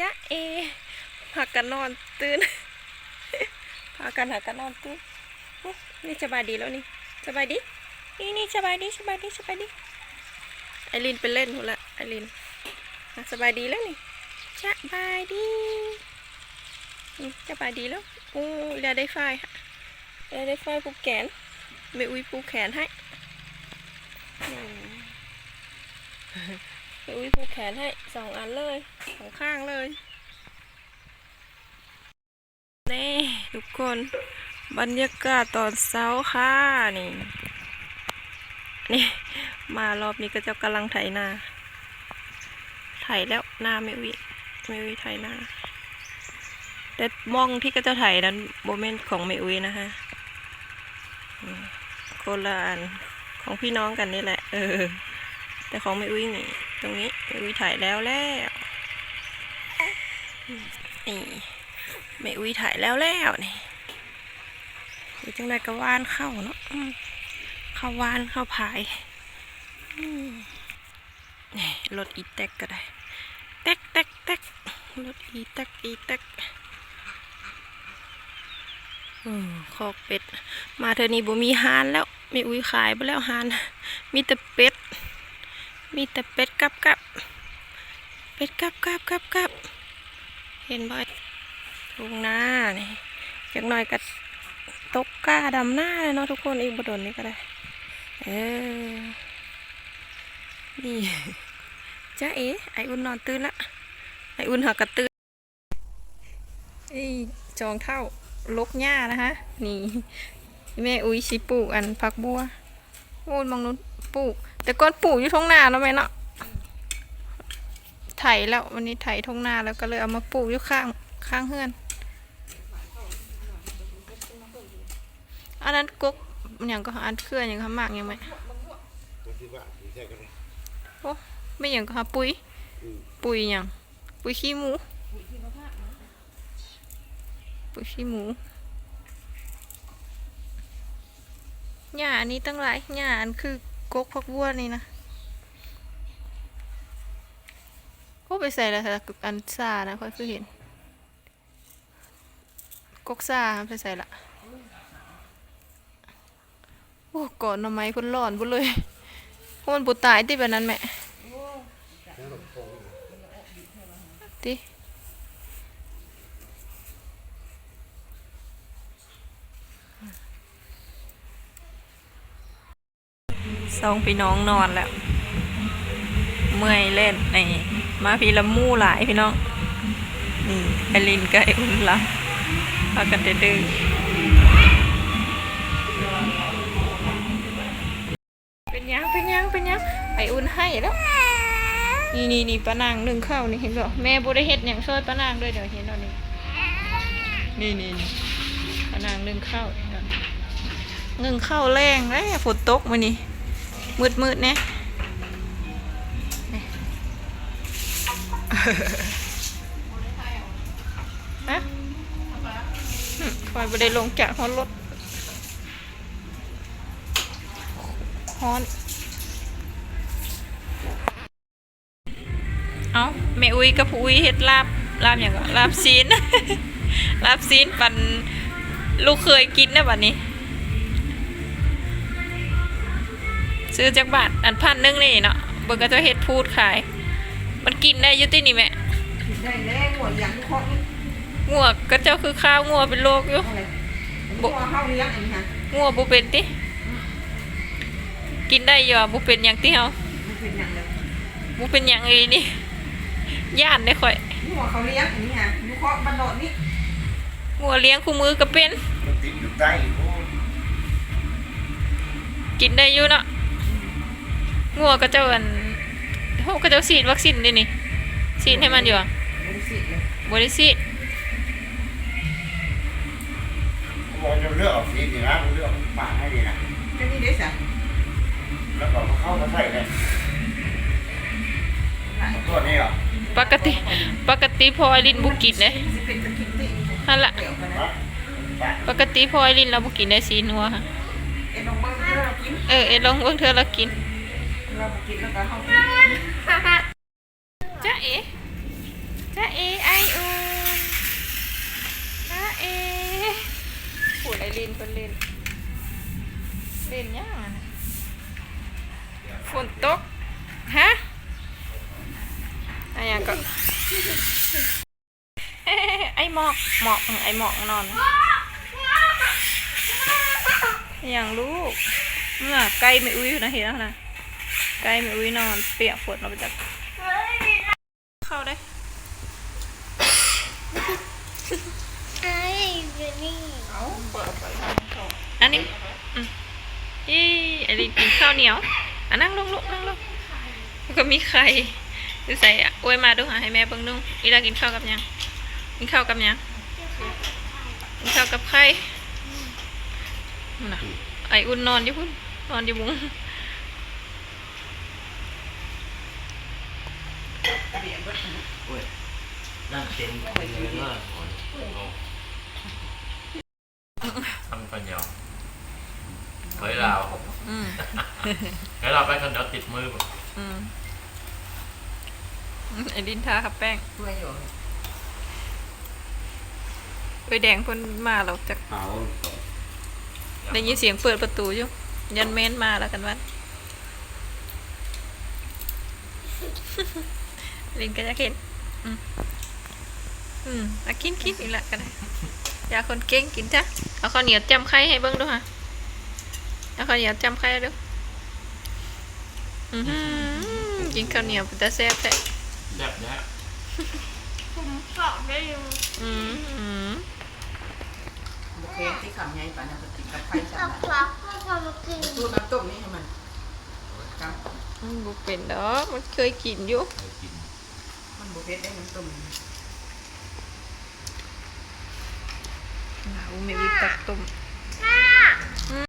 จ๊ะเอพากันนอนตื่นพากันหากันนอนตื่นนี่สบายดีแล้วนี่สบายดีนี่นี่สบายดีสบายดีสบายดีไอรินไปเล่นหมดละไอรินสบายดีแล้วนี่สบายดีสบายดีแล้วโอ้ยเดี๋ยวได้ไฟค่ะเดี๋ยวได้ไฟผูกแขนไม่อุ้ยผูกแขนให้ อืมไปอุ้ยผูกแขนให้สองอันเลยสองข้างเลยนี่ทุกคนบรรยากาศตอนเช้าค่ะนี่นี่มารอบนี้ก็จะกำลังไถนาไถแล้วนาไม่วิไม่วิไถนาแต่มองที่ก็จะไถนั้นโมเมนต์ของไม่อุยนะคะอืมคนละอันของพี่น้องกันนี่แหละ เออ แต่ของไม่อุ้ยนี่ ตรงนี้ไม่อุ้ยถ่ายแล้วแล้วนี่ไม่อุ้ยถ่ายแล้วแล้วนี่อยู่จังไรก็ว่านเข้าเนาะเข้าว่านเข้าผายนี่รถอีแตกก็ได้แตกแตกแตกรถอีแตกอีแตกอืมคอกเป็ด มาเธอนี่บ่มีฮานแล้ว ไม่อุ้ยขายไปแล้วฮาน มีแต่เป็ด มีแต่เป็ดกับกับเป็ดกับกับกับกับเห็นบ่อยทุ่งนานี่อย่างน้อยก็ตกกล้าดำหน้าเลยเนาะทุกคนอีกบดนนี่ก็ได้ เออ นี่จ้าเอ๋ไออุ่นนอนตื่นละ ไออุ่นหักกระตื่นไอจองเท่าลกหญ้านะคะนี่แม่อุ้ยสิปลูกอันผักบัวโอ้ยมองนู้นปลูก แต่ก่อนปลูกอยู่ท้องนาเนาะแม่เนาะไถแล้ววันนี้ไถท้องนาแล้วก็เลยเอามาปลูกอยู่ข้างข้างเฮือน อันนั้นกุ๊กอย่างก็อันเคลื่อนอย่างก็หมากอย่างไหมโอ้ไม่อย่างก็หาปุ๋ย ปุ๋ยอย่างปุ๋ยขี้หมู ปุ๋ยขี้หมูหญ้าอันนี้ตั้งหลายหญ้าอันคือ กกพักบัวนี่นะก็ไปใส่แล้วอันซานะค่อยคือเห็น กกซาไปใส่ละโอ้ก่อนหน่อไม้เพ่นร้อนพุ่นเลยเพราะมันบุตายที่แบบนั้นแม่ติ สองพี่น้องนอนแล้ว เมื่อยเล่นนี่มาพี่ละมู่หลายพี่น้อง นี่ไอลินกับไออุ่นละพากันเดื้อเป็นยังเป็นยังเป็นยังไออุ่นให้แล้วนี่นี่นี่ปะนางหนึ่งข้าวนี่เห็นบ่แม่บ่ได้เฮ็ดหยังช่วยปะนางด้วยเดี๋ยวเห็นเอานี่นี่นี่นี่ปะนางหนึ่งข้าวหนึ่งข้าวแรงแล้วฝนตกมื้อนี้ มืดมืดเนี่ยนี่ฮะคอยบ่ได้ลงจากฮอนรถฮ้อน เอาแม่อุ้ยกับผู้อุ้ยเฮ็ดลาบลาบอย่างก็ลาบซีนลาบซีนปันลูกเคยกินนะบัดนี้ ซื้อจากบาทอันพันหนึงนี่เนาะเบิ่งก็จะเฮ็ดพูดขาย มันกินได้อยู่ตินี่แม่ได้แล้วหัวอย่างทุกคนงัวก็เจ้าคือข้าวงัวเป็นโรคอยู่อะไรบัวเข้าเลี้ยงอันนี้ฮะงัวบ่เป็นติกินได้อยู่อะบ่เป็นหยังติเฮามันเป็นอย่างเดียวบ่เป็นหยังอีนี่ย่านได้ข่อยหัวเขาเลี้ยงอันนี้ฮะยุคบันโดดนี่งัวเลี้ยงคู่มือก็เป็นมันติดอยู่ใต้โอ้กินได้อยู่เนาะ งัวก็เจ้าอันโหก็เจ้าฉีดวัคซีนนี่นี่ฉีดให้มันอยู่อะบริสิทธิ์เลยบ่ได้ฉีดบอกจะเลือกออกสีนี่นะเลือกป่าให้ดีนะก็นี่ได้สิแล้วก็เข้ามาใส่เลยตัวนี้เหรอปกติปกติพอไอรินบ่กินเด้สิเป็นตะคิดติหั่นล่ะเดี๋ยวกันครันะบป่าปกติพอไอรินเราบ่กินได้สีนัวค่ะเอ็นลงเบิ้งเพื่อเรากินเออเอ็ดลองเบิ่งเธอละกิน เรากินแล้วก็เข้าจ้าเอ๋จ้าเอ๋ไออนจ้าเอพูดอะไรลินเพิ่นเล่นเล่นยังอะนะฝนตกฮะอะไรอย่างก็ไอหมอกหมอกไอหมอกนอนอย่างลูกเมื่อไก่ไม่อุ้ยอยู่นะเห็นแล้วนะ ไก่ไม่อุ้ยนอนเปียกฝนเราไปจับเข้าได้ไอ้อยู่นี่เอาเปิดไปอันนี้อืมอีไอริกินข้าวเหนียวอะนั่งลงลูกนั่งลงแล้วก็มีไข่ดูใส่อะอวยมาดูหาให้แม่เบิ่งนุ่งอีลากินข้าวกับยังกินข้าวกับยังกินข้าวกับไข่นะไออุ่นนอนอยู่พุ่นนอนอยู่มุ้ง เบียดเบิดนั่นเต็มเป็นเงินว่าทำคนเดียวเคยลาวอืมเคยลาวไปคนเดียวติดมือผมอืมอืมไอดินทาครับแป้งช่วยอยู่ไปแดงคนมาเราจะเอาได้ยินเสียงเปิดประตูอยู่ยันเม้นมาแล้วกันวันลินก็จะเห็น อืมอืมอะกินกินอีกและกันได้อยาคนเก่งกินจ้ะเอาข้าวเหนียวจำไข่ให้เบิ้งดูฮะเอาข้าวเหนียวจำไข่ดูอือหือกินข้าวเหนียวเป็นตาแซ่บแท้แบบเนี้ยผมสอบได้อยู่อืมอืมโอเคที่ขำใหญ่ปานนั้นก็กินกับไฟอสั่อนกฝากเพื่อความกินสูตรน้ำต้มนี่ให้มันครับอืมบุเป็นดอกมันเคยกินอยู่เคยกิน มันบุเพ็ดได้น้ำต้มเราไม่มีตักต้ม